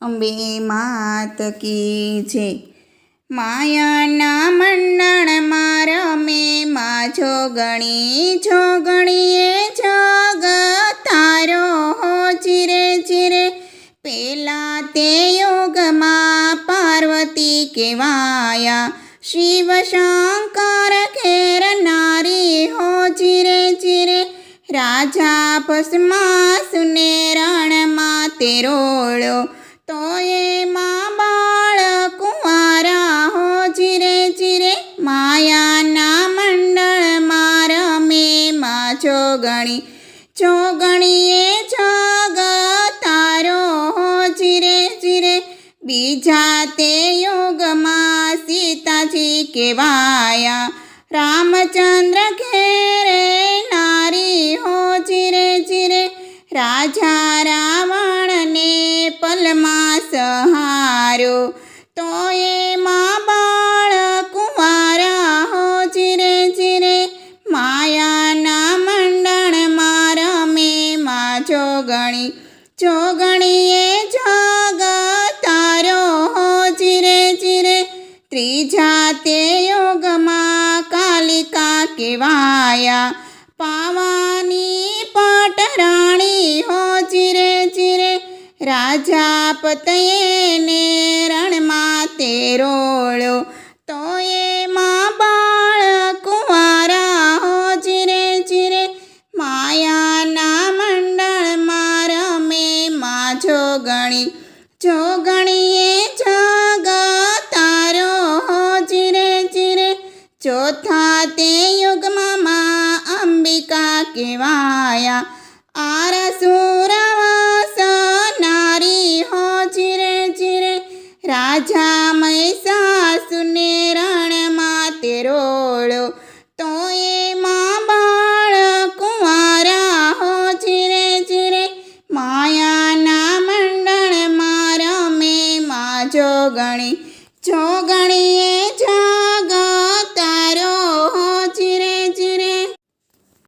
અંબે માત કી છે માયાના મંડળમાં રમે માં જોગણી જોગણીએ જગ તારો હો ચીરે ચીરે. પેલા તે યોગમાં પાર્વતી કેવાયા શિવ શંકર ખેર નારી હો ચીરે ચીરે. રાજા ભસ્માસુને રણમાં તે રોળ્યો તો બાળ કુંવારા હો ચિરે જીરે માયાના મંડળમાં રમે માં જોગણી જોગણીએ જગ તારો હો જીરે ચીરે બીજા તે યોગમાં સીતાજી કહેવાયા. રામચંદ્ર ઘેરે જોગણી જોગણીએ જગ તારો હો ચિરે ચિરે. ત્રીજા તે યોગમાં કાલિકા કેવાયા પાવાની પટરાણી હો ચિરે ચિરે. રાજા પતયેને રણમાં તે રોળ્યો. જોગણી જોગણીએ જગ તારો ચિરે ચિરે ચોથા તે યુગમાં માં અંબિકા કહેવાયા. આરસુર નારી હો ચિરે ચિરે રાજા મૈસાસુને રણમાં તે રોળો તો એમાં જોગણી જોગણીએ